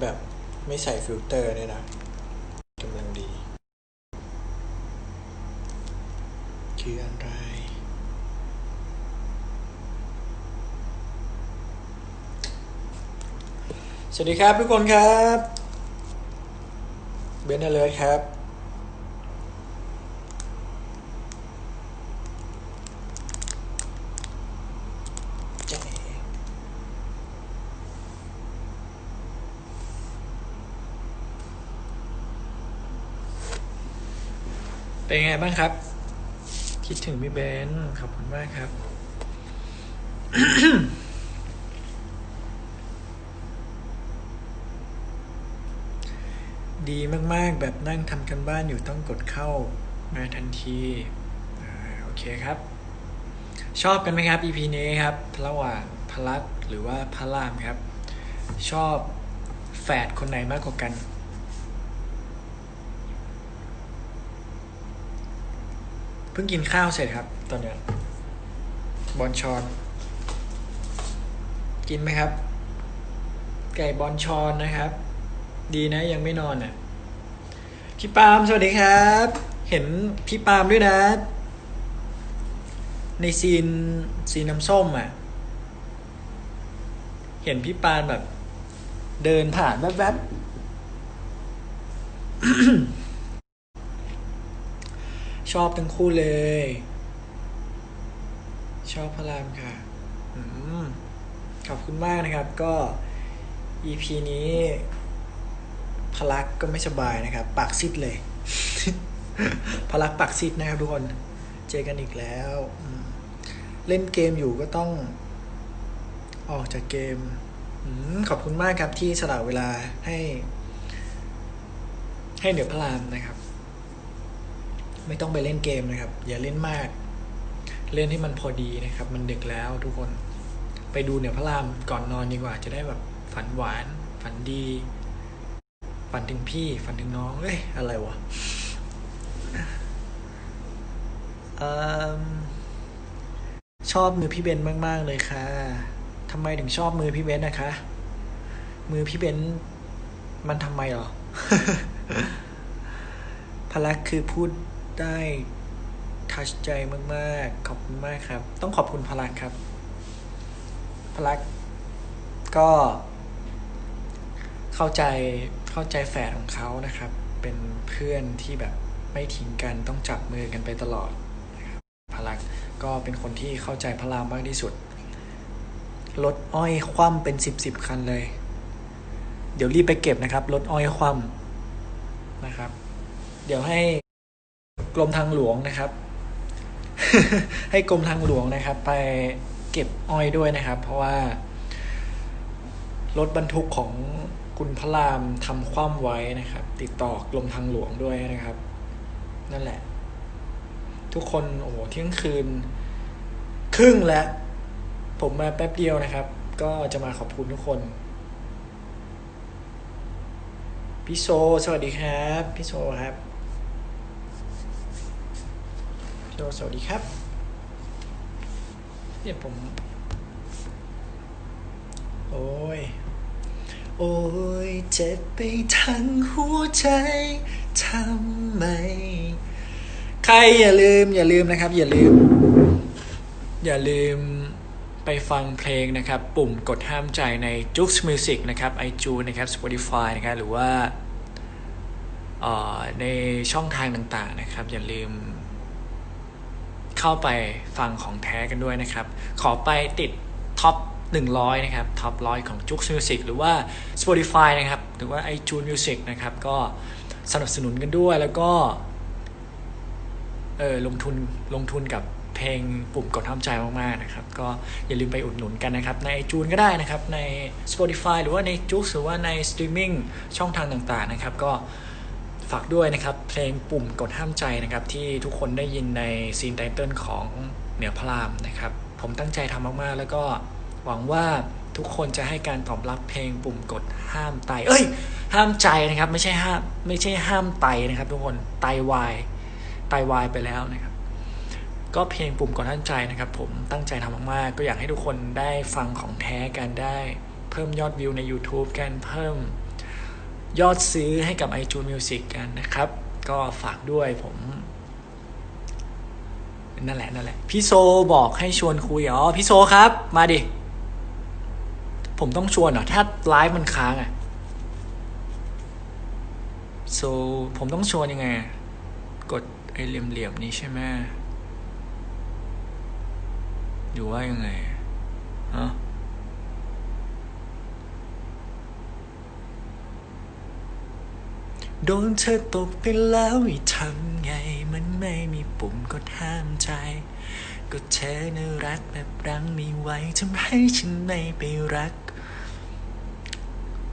แบบไม่ใส่ฟิลเตอร์เนี่ยนะกำลังดี คืออะไรสวัสดีครับทุกคนครับ เบนเลิร์ครับ เจ๊ เป็นไงบ้างครับ คิดถึงพี่เบนขอบคุณมากครับ ดีมากๆ แบบนั่งทำกันบ้านอยู่ต้องกดเข้ามาทันทีอ่าโอเคครับ ชอบกันไหมครับ EP นี้ครับ ระหว่างพลักหรือว่าพระรามครับ ชอบแฝดคนไหนมากกว่ากัน พิ่งกินข้าวเสร็จครับ ตอนเนี้ยบอลชอน กินไหมครับ ไก่บอลชอนนะครับ ดีนะยังไม่นอนอะพี่ปาล์มสวัสดีครับ เห็นพี่ปาล์มด้วยนะ ในซีนซีนน้ำส้มอะ เห็นพี่ปาล์มแบบ เดินผ่านแวบๆ ชอบทั้งคู่เลย ชอบพระรามค่ะอขอบคุณมากนะครับ ก็ EP นี้พลักก็ไม่สบายนะครับ ปากซิดเลยพลักปากซิดนะครับทุกคน เจอกันอีกแล้วเล่นเกมอยู่ก็ต้อง ออกจากเกมอมขอบคุณมากครับที่สละเวลาให้ ให้เหนือพระรามนะครับ ไม่ต้องไปเล่นเกมนะครับ อย่าเล่นมาก เล่นให้มันพอดีนะครับ มันดึกแล้วทุกคน ไปดูเหนือพระรามก่อนนอนดีกว่า จะได้แบบฝันหวาน ฝันดี ฝันถึงพี่ ฝันถึงน้อง เอ้ย อะไรวะอชอบมือพี่เบนมาก ๆ เลยค่ะทำไมถึงชอบมือพี่เบนนะคะ มือพี่เบนมันทำไมหรอพลักคือพูด ได้ทัชใจมากๆ ขอบคุณมากครับ ต้องขอบคุณพลักครับ พลักก็เข้าใจเข้าใจแฝดของเขานะครับ เป็นเพื่อนที่แบบไม่ทิ้งกันต้องจับมือกันไปตลอดนะครับพลักก็เป็นคนที่เข้าใจพระรามมากที่สุดรถอ้อยคว่ำเป็นสิบสิบคันเลย เดี๋ยวรีบไปเก็บนะครับรถอ้อยคว่ำนะครับ เดี๋ยวให้ กรมทางหลวงนะครับ ให้กรมทางหลวงนะครับ ไปเก็บอ้อยด้วยนะครับ เพราะว่ารถบรรทุกของคุณพระรามทำคว่ำไว้นะครับ ติดต่อกรมทางหลวงด้วยนะครับ นั่นแหละ ทุกคนโอ้โหเที่ยงคืน ครึ่งแล้ว ผมมาแป๊บเดียวนะครับ ก็จะมาขอบคุณทุกคนพี่โซ สวัสดีครับ พี่โซครับพี่ โซสวัสดีครับ เนี่ยผม โอ้ย โอ้ย เจ็บไปทั้งหัวใจทำไม ใครอย่าลืม อย่าลืมนะครับ อย่าลืม อย่าลืมไปฟังเพลงนะครับ ปุ่มกดห้ามใจใน j u x Music นะครับ iTunes นะครับ Spotify นะครับ หรือว่าออในช่องทางต่างๆนะครับ อย่าลืม เข้าไปฟังของแท้กันด้วยนะครับ ขอไปติดท็อป100 นะครับ ท็อปร้อยของ j u x Music หรือว่า Spotify นะครับ หรือว่า iTunes Music นะครับ ก็สนับสนุนกันด้วยแล้วก็ เออลงทุนลงทุนกับเพลงปุ่มกดทำใจมากๆนะครับ ก็อย่าลืมไปอุดหนุนกันนะครับ ในจูนก็ได้นะครับ ใน Spotify หรือว่าในจุกหรือว่าในสตรีมมิ่งช่องทางต่างๆนะครับ ก็ ฝากด้วยนะครับ เพลงปุ่มกดห้ามใจนะครับ ที่ทุกคนได้ยินในซีนไตเติลของเหนือพระรามนะครับ ผมตั้งใจทำมาก ๆ แล้วก็หวังว่าทุกคนจะให้การตอบรับเพลงปุ่มกดห้ามไต เอ้ย ห้ามใจนะครับ ไม่ใช่ห้ามไม่ใช่ห้ามไตนะครับ ทุกคนไตวายไตวายไปแล้วนะครับ ก็เพลงปุ่มก่อนท่านใจนะครับ ผมตั้งใจทำมากๆก็อยากให้ทุกคนได้ฟังของแท้กันได้ เพิ่มยอดวิวใน YouTube กันเพิ่ม ยอดซื้อให้กับ iTunes Music กันนะครับ ก็ฝากด้วยผมนั่นแหละนั่นแหละพี่โซบอกให้ชวนคุย อ๋อ พี่โซครับ มาดิ ผมต้องชวนเหรอ ถ้าไลฟ์มันค้างอะโซผมต้องชวนยังไง กดไอ้เหลี่ยมๆนี้ใช่ไหมหรือว่ายังไงฮะ โดนเธอตบไปแล้วให้ทำไง มันไม่มีปุ่มกดห้ามใจ ก็เธอน่ารักแบบรั้งไม่ไหวทำให้ฉันไม่ไปรัก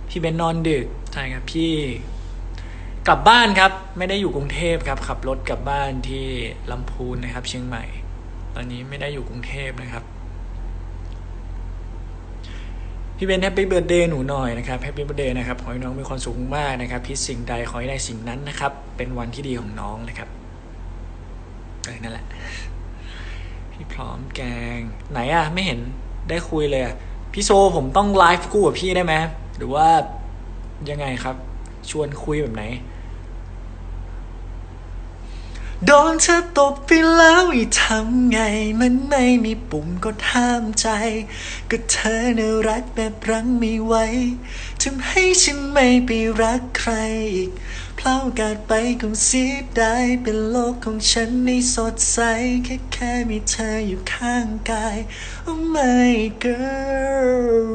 พี่เบนนอนดึก ใช่ครับพี่ กลับบ้านครับ ไม่ได้อยู่กรุงเทพครับ ขับรถกลับบ้านที่ลำพูนนะครับ เชียงใหม่ ตอนนี้ไม่ได้อยู่กรุงเทพนะครับ พี่เบนแฮปปี้เบิร์ดเดย์หนูหน่อยนะครับแฮปปี้เบิร์ดเดย์นะครับขอให้น้องมีความสุขมากนะครับคิดสิ่งใดขอให้ได้สิ่งนั้นนะครับ เป็นวันที่ดีของน้องนะครับเออนั่นแหละ พี่พร้อมแกง ไหนอะไม่เห็นได้คุยเลยอะพี่โซผมต้องไลฟ์คู่กับพี่ได้ไหมหรือว่ายังไงครับ ชวนคุยแบบไหน โดนเธอตบไปแล้วอีทำไง มันไม่มีปุ่มกดห้ามใจ ก็เธอน่ารักแบบรั้งไม่ไหวทำให้ฉันไม่ไปรักใครอีกเพลาโอกาสไปคงเสียดายเป็นโลกของฉันไม่สดใส แค่แค่มีเธออยู่ข้างกาย Oh my girl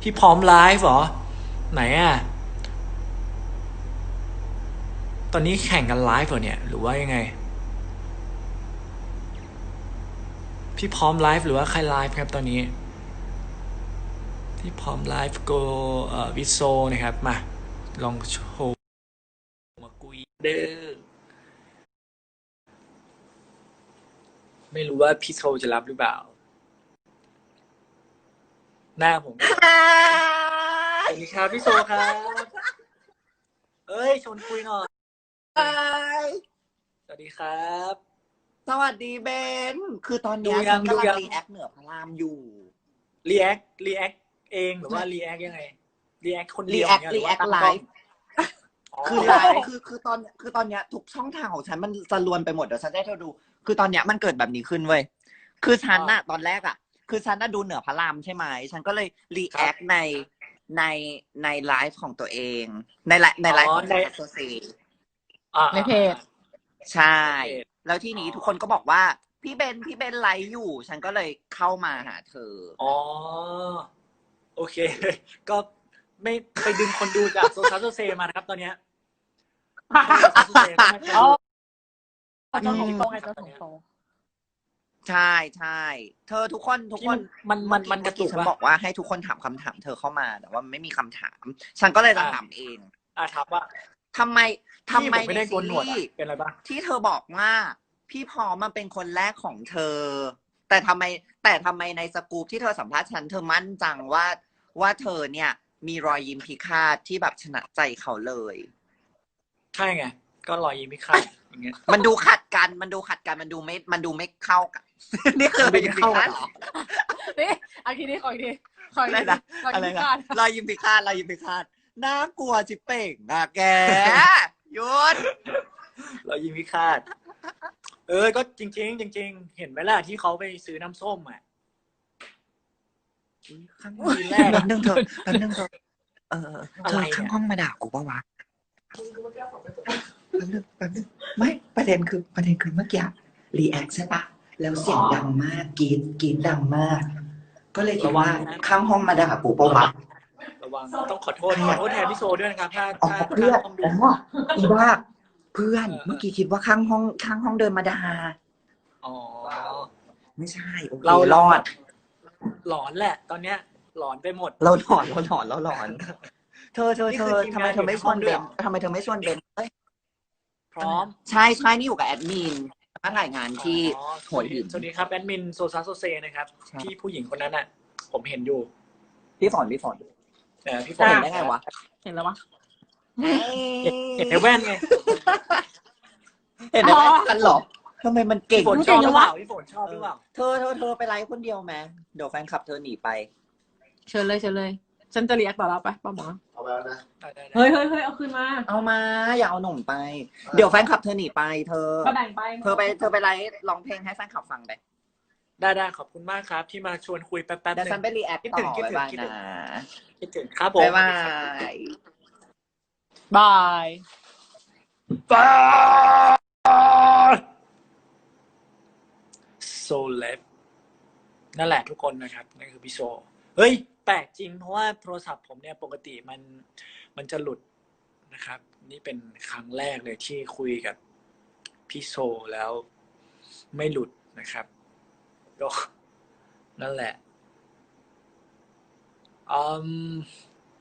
พี่พร้อมไลฟ์เหรอ ไหนอะ ต อนนี้แข่งกันไลฟ์เหรอเนี่ย หรือว่ายังไง พี่พร้อมไลฟ์หรือว่าใครไลฟ์ครับตอนนี้ พี่พร้อมไลฟ์โกเอ่อวิโซนะครับ มา ลองโชว์มากุยเด้อไม่รู้ว่าพี่โซจะรับหรือเปล่า หน้าผมสวัสดีครับพี่โซครับ เอ้ยชวนคุยหน่อย สวัสดีครับ สวัสดีเบน คือตอนเนี้ยดูยังฉันกำดูยัลัง งรีแอคเหนือพระรามอยู่ รีแอครีแอคเองหรือว่ารีแอคยังไงรีแอคคนรีเดียวแอค เนี่ยรีแอคหไลว่าตั้งกล้องฟ์ คือไลฟ์ คือ คือตอน คือตอนเนี้ยทุกช่องทางของฉันมันสะลวนไปหมดเดี๋ยวฉันจะให้เธอดู คือตอนเนี้ยมันเกิดแบบนี้ขึ้นเว้ย คือฉันน่ะตอนแรกอะ คือฉันน่ะดูเหนือพระรามใช่ไหม ฉันก็เลยรีแอคใน ใน ในไลฟ์ของตัวเอง ในไลฟ์ในไลฟ์ของโซเซอ่า ในเพจใช่ แล้วที่นี้ทุกคนก็บอกว่า พี่เบนพี่เบนไลฟ์อยู่ ฉันก็เลยเข้ามาหาเธอ อ๋อ โอเค ก็ไม่ไปดึงคนดูจากโซซัสโซเซมานะครับ ตอนเนี้ยโซซัสโซเซก็ไม่ไปอ๋ดูอเจ้าของโตไงเจ้าของโตใช่ใช่เธอทุกคนทุกคนมันมันมันกระตุกฉันบปะอกว่าให้ทุกคนถามคำถามเธอเข้ามา แต่ว่ามันไม่มีคำถาม ฉันก็เลยจะอ่าถามเอง อะถามว่า ทำไมทำพี่ไมผมไม่ได้ในโกนหนวดซีอะรีส์เป็นอะไรบ้างที่เธอบอกว่า พี่พร้อมมันเป็นคนแรกของเธอ แต่ทำไม แต่ทำไมในสกู๊ปที่เธอสัมภาษณ์ฉันเธอมั่นจังว่า ว่าเธอเนี่ย มีรอยยิ้มพิฆาตที่แบบชนะใจเขาเลย ใช่ไง ก็รอยยิ้มพิฆาตอย่างเงี้ยมันดูขัดกันมันดูขัดกันมันดูไม่ มันดูไม่เข้ากันนี่คือมันดูไม่เข้ากันรอยยิ้มพิฆตนี่อันทีนี้ขออีกทีขออีกอะไรทีนะขออีอะไรกทีนะก่อนรอยยิ้มพิฆาตรอยยิ้มพิฆาต น่ากลัวจิเป่งอะแกหยุดรอยยิ้มพิฆาต เออ ก็จริงๆจริงๆเห็นไหมล่ะที่เขาไปซื้อน้ำส้มอะข้างทีแรกแป๊อะบนึงเธอแป๊บนึงเธอเอออะเธไรอเนี่ยข้างห้องมาด่ากูปะวะแป๊บนึงแป๊บนึงไม่ประเด็นคือประเด็นคือเมื่อกี้รีแอคใช่ปะแล้วเสียงดังมากกรีดกรีดดังมาก ก็เลยคิดว่าข้างห้องมาด่ากูปะวะระ วังต้องขอโทษขอโทษแทนพี่โซด้วยนะครับถ้าอ๋อถ้าเพื่อนถ้าต้องดูอ๋ออีว่าเพื่อนเออเมื่อกี้คิดว่าข้างห้องข้างห้องเดินมาด่าอ๋อไม่ใช่โอเคเรารอด หลอนแหละ ตอนเนี้ย หลอนไปหมด เราหลอนเราหลอนเราหลอน เธอเธอนี่เธคืออทีมทำไมงานเธอไม่ชวนอยู่เบในนห้องด้วยทำไมเธอไม่ชวนเบนเอ้ยพร้อมใช่ใช่นี่อยู่กับแอดมินมาถ่ายงานที่อ๋อหัวหินสวัสดีครับแอดมินโซซัสโซเซนะครับใช่พี่ผู้หญิงคนนั้นอะ ผมเห็นอยู่พี่ฝนพี่ฝน เออพี่ฝเห็นนได้ไงวะเห็นแล้ววะเห็นเห็นในแว่นไงเห็นได้อ๋อกันเหรอทำไมมันเก่งพี่ฝนชอบหรือเปล่าพี่ฝนชอบหรือเปล่าเธอเธอเธอไปไลฟ์คนเดียวไหมเดี๋ยวแฟนคลับเธอหนีไป เชิญเลยเชิญเลย ฉันจะเรียกต่อเราไปป้าหมอเอาไปแล้วนะได้ได้ได้เฮ้ยเฮ้ยเฮ้ยเอาคืนมา เอามา อย่าเอาหนุ่มไป เดี๋ยวแฟนคลับเธอหนีไป เธอก็แบ่งไปเธอไปเธอไปไลฟ์ร้องเพลงให้แฟนคลับฟังไปได้ได้ขอบคุณมากครับ ที่มาชวนคุยแป๊บๆหเดี๋ยวนึ่ฉันง ไปรีแอคคิดต่ถึองคิดถึงบ๊ายบายคิดถึงนะคิดถึงครับผม บ๊ายบายบายบายโซเลฟนั่นแหละทุกคนนะครับ นั่นคือพี่โซ เฮ้ย แปลกจริงเพราะว่าโทรศัพท์ผมเนี่ยปกติมันมันจะหลุดนะครับ นี่เป็นครั้งแรกเลยที่คุยกับพี่โซแล้วไม่หลุดนะครับ ก็นั่นแหละอืม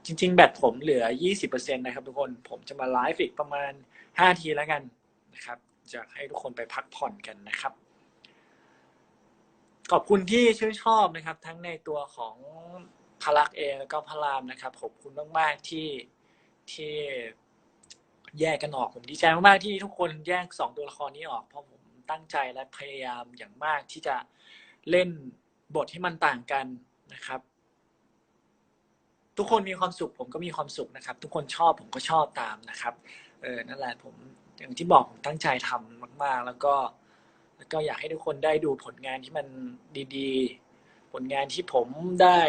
จริง ๆ แบตผมเหลือ 20%นะครับทุกคน ผมจะมาไลฟ์อีกประมาณ 5 ทีแล้วกันนะครับ จะให้ทุกคนไปพักผ่อนกันนะครับ ขอบคุณที่ชื่นชอบนะครับ ทั้งในตัวของพลักเองแล้วก็พระรามนะครับ ขอบคุณมาก ๆ ที่ที่แยกกันออกผมดีใจมาก ๆ ที่ทุกคนแยกสองตัวละครนี้ออก เพราะผมตั้งใจและพยายามอย่างมากที่จะ เล่นบทที่มันต่างกันนะครับ ทุกคนมีความสุข ผมก็มีความสุขนะครับ ทุกคนชอบผมก็ชอบตามนะครับ เออนั่นแหละผมอย่างที่บอกผมตั้งใจทำมาก ๆ แล้วก็ แล้วก็อยากให้ทุกคนได้ดูผลงานที่มันดีๆ ผลงานที่ผมได้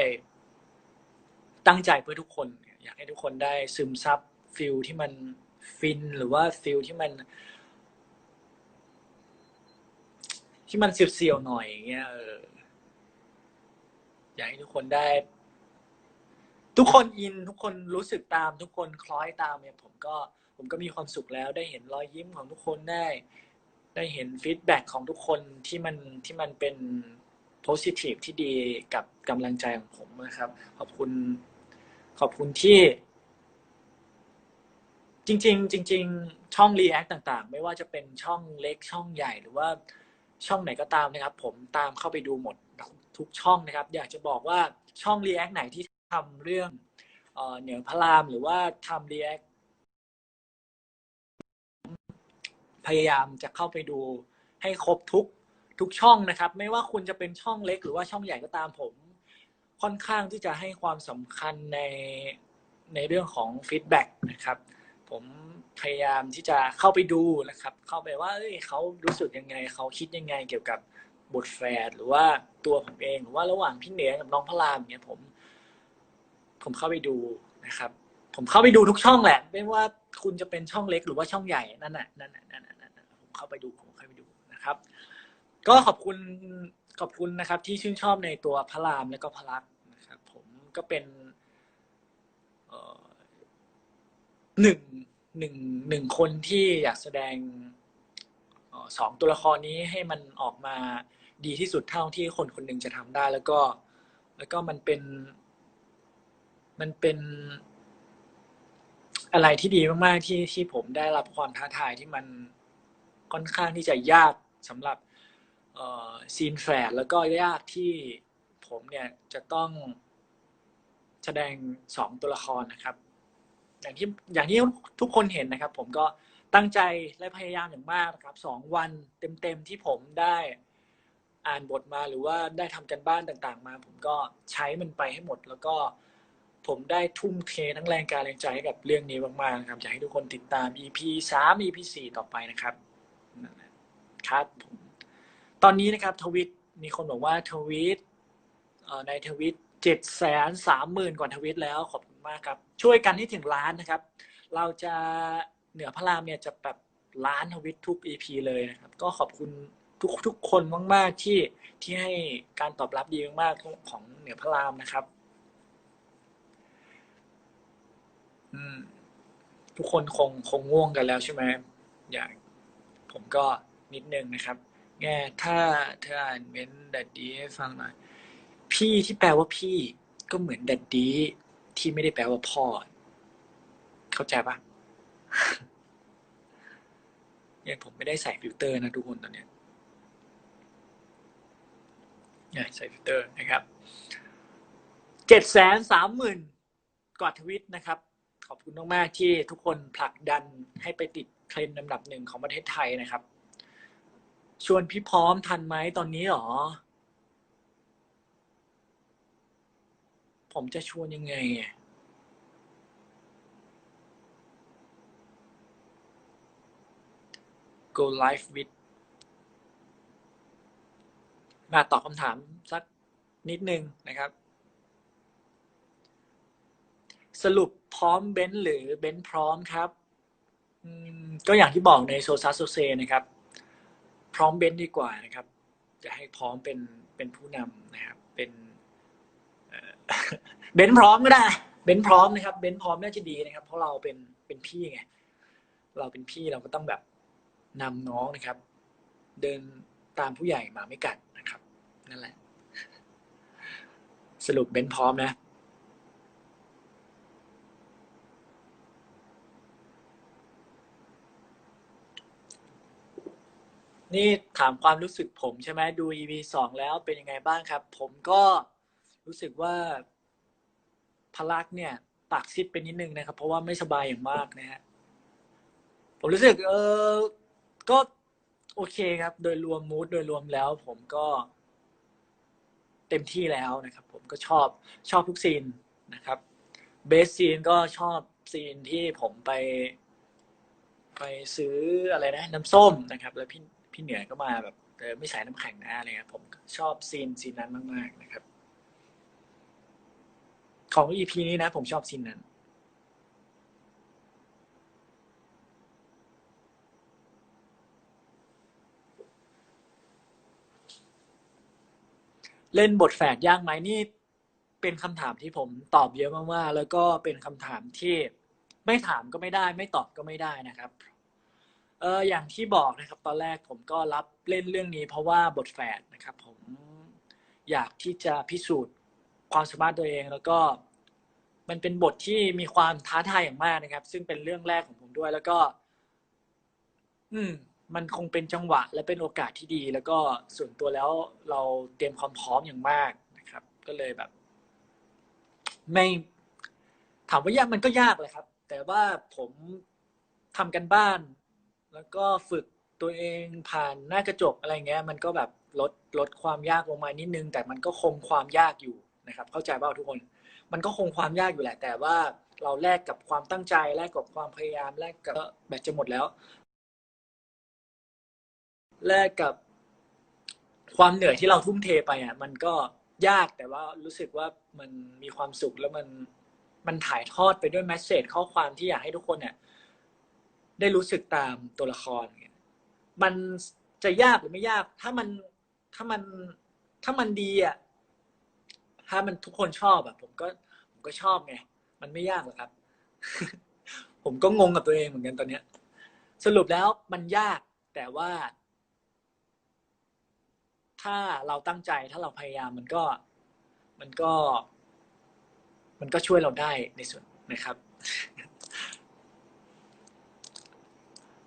ตั้งใจเพื่อทุกคน อยากให้ทุกคนได้ซึมซับฟิลที่มันฟินหรือว่าฟิลที่มัน ที่มันเสียวๆหน่อยอย่างเงี้ยเอออยากให้ทุกคนได้ ทุกคนอินทุกคนรู้สึกตาม ทุกคนคล้อยตามเนี่ยผมก็ ผมก็มีความสุขแล้ว ได้เห็นรอยยิ้มของทุกคนได้ ได้เห็นฟีดแบ็กของทุกคนที่มันที่มันเป็นโพสิทีฟที่ดีกับกำลังใจของผมนะครับ ขอบคุณขอบคุณที่ จริง ๆ จริง ๆ ช่องรีแอคต่าง ๆ ไม่ว่าจะเป็นช่องเล็กช่องใหญ่หรือว่า ช่องไหนก็ตามนะครับ ผมตามเข้าไปดูหมดทุกช่องนะครับ อยากจะบอกว่าช่องรีแอคไหนที่ทำเรื่องเออเหนือพระรามหรือว่าทำรีแอคพยายามจะเข้าไปดูให้ครบทุกทุกช่องนะครับ ไม่ว่าคุณจะเป็นช่องเล็กหรือว่าช่องใหญ่ก็ตามผม ค่อนข้างที่จะให้ความสำคัญในในเรื่องของฟีดแบ็กนะครับ ผมพยายามที่จะเข้าไปดูนะครับ เข้าไปว่าเอ้ยเขารู้สึกยังไง เขาคิดยังไงเกี่ยวกับบทแฟดหรือว่าตัวผมเองหรือว่าระหว่างพี่เหนือกับน้องพระรามเนี่ยผม ผมเข้าไปดูนะครับ ผมเข้าไปดูทุกช่องแหละ ไม่ว่าคุณจะเป็นช่องเล็กหรือว่าช่องใหญ่นั่นน่ะนั่นน่ะนั่นน่ะนั่นน่ะผมเข้าไปดูผมเข้าไปดูนะครับ ก็ขอบคุณขอบคุณนะครับ ที่ชื่นชอบในตัวพระรามและก็พระลักษณ์นะครับ ผมก็เป็นเอ่อ หนึ่งหนึ่งหนึ่งคนที่อยากแสดงสองตัวละครนี้ให้มันออกมาดีที่สุดเท่าที่คนคนหนึ่งจะทำได้ แล้วก็ แล้วก็มันเป็น มันเป็นอะไรที่ดีมากๆที่ที่ผมได้รับความท้าทายที่มันค่อนข้างที่จะยากสำหรับซีนแฝดแล้วก็ยากที่ผมเนี่ยจะต้องแสดงสองตัวละครนะครับ อย่างที่อย่างที่ทุกคนเห็นนะครับ ผมก็ตั้งใจและพยายามอย่างมากนะครับสองวันเต็มๆที่ผมได้อ่านบทมาหรือว่าได้ทำกันบ้านต่างๆ มา ผมก็ใช้มันไปให้หมด แล้วก็ผมได้ทุ่มเททั้งแรงกายแรงใจให้กับเรื่องนี้มากๆนะครับอยากให้ทุกคนติดตาม EP สาม EP สี่ต่อไปนะครับนั่นแหละครับผมตอนนี้นะครับทวิตมีคนบอกว่าทวิตในทวิตเจ็ดแสนสามหมื่นกว่าทวิตแล้วขอบคุณ มากครับ ช่วยกันให้ถึงล้านนะครับ เราจะเหนือพระรามเนี่ยจะแบบล้านทวิตทุก EP เลยนะครับ ก็ขอบคุณทุกทุกคนมากๆที่ที่ให้การตอบรับดีมากๆของเหนือพระรามนะครับทุกคนคงคงง่วงกันแล้วใช่ไหมอย่างผมก็นิดนึงนะครับ แง่ถ้าเธออ่านเม้นดัดดีให้ฟังหน่อยพี่ที่แปลว่าพี่ก็เหมือนดัดดี ที่ไม่ได้แปลว่าพ่อ เข้าใจปะเนี่ยผมไม่ได้ใส่ฟิลเตอร์นะทุกคนตอนเนี้ยเนี่ยใส่ฟิลเตอร์นะครับเจ็ดแสนสามหมื่นกว่าทวิตนะครับ ขอบคุณมากๆที่ทุกคนผลักดันให้ไปติดเทรนด์ลำดับหนึ่งของประเทศไทยนะครับ ชวนพี่พร้อมทันไหมตอนนี้หรอ ผมจะชวนยังไงอะ go live with มาตอบคำถามสักนิดนึงนะครับ สรุปพร้อมเบนหรือเบนพร้อมครับก็อย่างที่บอกในโซซัสโซเซนะครับ พร้อมเบนดีกว่านะครับ จะให้พร้อมเป็นเป็นผู้นำนะครับ เป็น เบนพร้อมก็ได้เบนพร้อมนะครับเบนพร้อมน่าจะดีนะครับ เพราะเราเป็นเป็นพี่ไงเราเป็นพี่เราก็ต้องแบบนำน้องนะครับ เดินตามผู้ใหญ่หมาไม่กัดนะครับ นั่นแหละ สรุปเบนพร้อมนะนี่ถามความรู้สึกผมใช่ไหมดู EP สองแล้วเป็นยังไงบ้างครับ ผมก็รู้สึกว่า พลักเนี่ย ปากซิดไปนิดนึงนะครับ เพราะว่าไม่สบายอย่างมากนะฮะผมรู้สึก เออก็โอเคครับ โดยรวมมูดโดยรวมแล้ว ผมก็ เต็มที่แล้วนะครับ ผมก็ชอบชอบทุกซีนนะครับเบสซีนก็ชอบซีนที่ผมไป ไปซื้ออะไรนะ น้ำส้มนะครับ แล้วพี่พี่เหนือก็มาแบบเออไม่ใส่น้ำแข็งนะอะไรเงี้ยผมชอบซีนซีนนั้นมาก ๆ นะครับ ของ EP นี้นะ ผมชอบซีนนั้น เล่นบทแฝดยากไหมนี่ เป็นคำถามที่ผมตอบเยอะมากๆแล้วก็เป็นคำถามที่ไม่ถามก็ไม่ได้ ไม่ตอบก็ไม่ได้นะครับ เอออย่างที่บอกนะครับ ตอนแรกผมก็รับเล่นเรื่องนี้เพราะว่าบทแฝดนะครับ ผมอยากที่จะพิสูจน์ ความสามารถตัวเอง แล้วก็มันเป็นบทที่มีความท้าทายอย่างมากนะครับ ซึ่งเป็นเรื่องแรกของผมด้วย แล้วก็ อืม มันคงเป็นจังหวะ และเป็นโอกาสที่ดี แล้วก็ส่วนตัวแล้วเราเตรียมความพร้อมอย่างมากนะครับ ก็เลยแบบ ไม่ถามว่ายากมันก็ยากแหละครับ แต่ว่าผมทำกันบ้าน แล้วก็ฝึกตัวเองผ่านหน้ากระจกอะไรเงี้ย มันก็แบบลดลดความยากลงมานิดนึง แต่มันก็คงความยากอยู่ นะครับ เข้าใจเปล่าทุกคน มันก็คงความยากอยู่แหละ แต่ว่าเราแลกกับความตั้งใจแลกกับความพยายามแลกกับแบตจะหมดแล้วแลกกับความเหนื่อยที่เราทุ่มเทไปอะ มันก็ยากแต่ว่ารู้สึกว่ามันมีความสุขแล้วมันมันถ่ายทอดไปด้วยแมสเซจข้อความที่อยากให้ทุกคนเนี่ย ได้รู้สึกตามตัวละครมันจะยากหรือไม่ยาก ถ้ามันถ้ามันถ้ามันดีอะ ถ้ามันทุกคนชอบอะ ผมก็ ผมก็ชอบไง มันไม่ยากหรอกครับ ผมก็งงกับตัวเองเหมือนกันตอนเนี้ย สรุปแล้วมันยากแต่ว่า ถ้าเราตั้งใจถ้าเราพยายามมันก็ มันก็ มันก็ช่วยเราได้ในส่วนนะครับ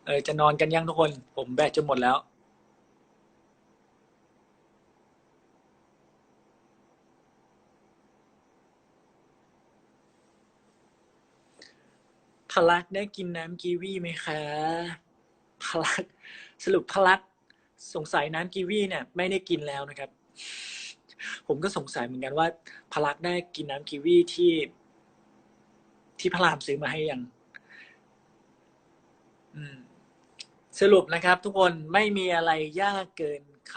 เออจะนอนกันยังทุกคน ผมแบตจะหมดแล้ว พลักได้กินน้ำกีวีไหมคะพลักสรุปพลักสงสัยน้ำกีวีเนี่ย ไม่ได้กินแล้วนะครับ ผมก็สงสัยเหมือนกันว่า พลักได้กินน้ำกีวีที่ที่พระรามซื้อมาให้ยังสรุปนะครับ ทุกคนไม่มีอะไรยากเกินค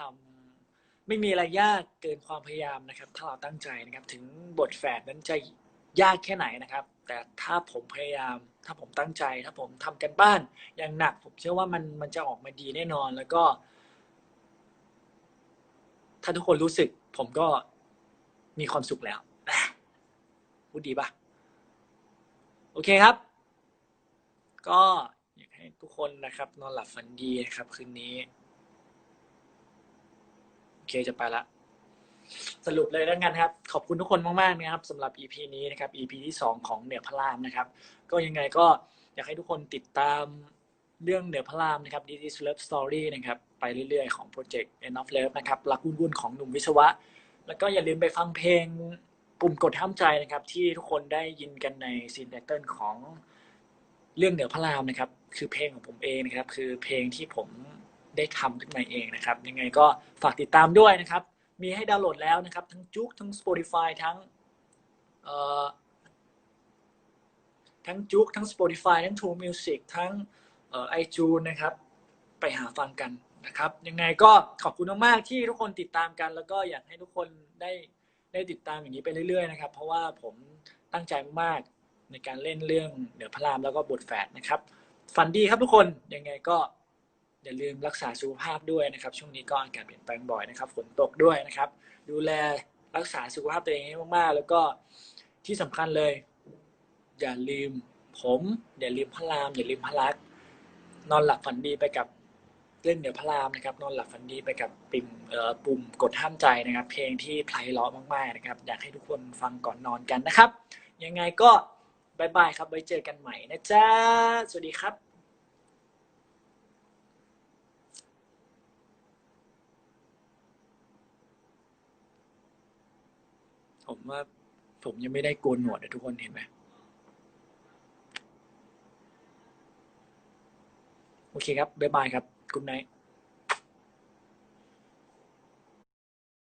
ำไม่มีอะไรยากเกินความพยายามนะครับ ถ้าเราตั้งใจนะครับ ถึงบทแฝดนั้นจะ ยากแค่ไหนนะครับ แต่ถ้าผมพยายาม ถ้าผมตั้งใจ ถ้าผมทำกันบ้านอย่างหนัก ผมเชื่อว่ามันมันจะออกมาดีแน่นอน แล้วก็ ถ้าทุกคนรู้สึก ผมก็มีความสุขแล้วพูดดีปะโอเคครับ ก็อยากให้ทุกคนนะครับ นอนหลับฝันดีนะครับ คืนนี้ โอเคจะไปละ สรุปเลยแล้วกันครับ ขอบคุณทุกคนมากๆนะครับสำหรับ EP นี้นะครับ EP ที่สองของเหนือพระรามนะครับ ก็ยังไงก็อยากให้ทุกคนติดตามเรื่องเหนือพระรามนะครับ This is Love Story นะครับ ไปเรื่อยๆของโปรเจกต์ End of Love นะครับรักวุ่นๆของหนุ่มวิศวะ แล้วก็อย่าลืมไปฟังเพลงปุ่มกดห้ามใจนะครับ ที่ทุกคนได้ยินกันในซีนแบตเติลของเรื่องเหนือพระรามนะครับ คือเพลงของผมเองนะครับ คือเพลงที่ผมได้ทำขึ้นมาเองนะครับ ยังไงก็ฝากติดตามด้วยนะครับ มีให้ดาวน์โหลดแล้วนะครับ ทั้งจุกทั้ง Spotify ทั้งทั้งจุกทั้ง Spotify ทั้ง True Music ทั้งเอ่อ iTunes นะครับ ไปหาฟังกันนะครับ ยังไงก็ขอบคุณมากๆที่ทุกคนติดตามกัน แล้วก็อยากให้ทุกคนได้ได้ติดตามอย่างนี้ไปเรื่อยๆนะครับ เพราะว่าผมตั้งใจมากในการเล่นเรื่องเหนือพระรามแล้วก็บทแฝดนะครับ ฝันดีครับทุกคนยังไงก็ อย่าลืมรักษาสุขภาพด้วยนะครับ ช่วงนี้ก็อากาศเปลี่ยนแปลงบ่อยนะครับฝนตกด้วยนะครับ ดูแลรักษาสุขภาพตัวเองให้มากๆ แล้วก็ที่สำคัญเลย อย่าลืมผม อย่าลืมพระราม อย่าลืมพระลักษณ์นอนหลับฝันดีไปกับเล่นเหนือพระรามนะครับ นอนหลับฝันดีไปกับปิ่มเอ่อปุ่มกดห้ามใจนะครับ เพลงที่ไพเราะมากๆนะครับ อยากให้ทุกคนฟังก่อนนอนกันนะครับ ยังไงก็บายบายครับไว้เจอกันใหม่นะจ๊ะสวัสดีครับ ผมว่าผมยังไม่ได้โกนหนวดนะทุกคนเห็นไหมโอเคครับ บ๊ายบายครับกุ d ไนาย